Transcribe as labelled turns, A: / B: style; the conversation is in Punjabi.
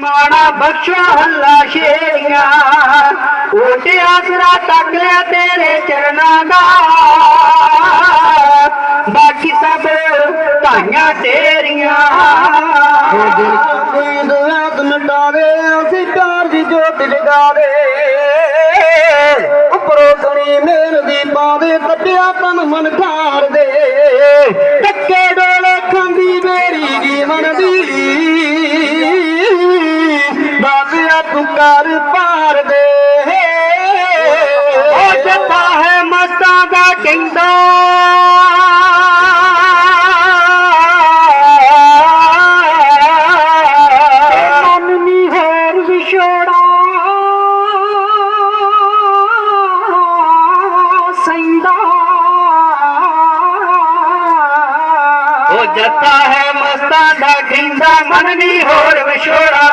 A: ਮਾਣਾ ਬਖਸ਼ਾ ਹੱਲਾ ਸ਼ੇਰੀਆਂ। ਓਟ ਆਸਰਾ ਤੱਕ ਲਿਆ ਤੇਰੇ ਚਰਨਾਂ ਦਾ। ਬਾਕੀ ਸਭ ਧਾਈਆਂ ਤੇਰੀਆਂ।
B: ਉਹ ਦਿਲ ਨੀਂਦ ਰਾਤ ਮਿਟਾਵੇ, ਅਸੀਂ ਪਿਆਰ ਦੀ ਜੋਤ ਜਗਾਵੇ। ਉੱਪਰੋਂ ਸਣੀ ਮੇਰ ਦੀ ਪਾਵੇ ਕੱਟਿਆ ਤਨ ਮਨ ਖਾਰ ਦੇ ਕਰ ਪਾਰ ਦੇ
A: ਉਹ ਜੱਤਾ ਹੈ ਮਸਤਾਂ ਦਾ ਕਹਿੰਦਾ। ਜੱਤਾ ਹੈ ਮਸਤਾਂ ਦਾ ਕਹਿੰਦਾ ਮਨ ਨੀ ਹੋਰ ਵਿਛੋੜਾ।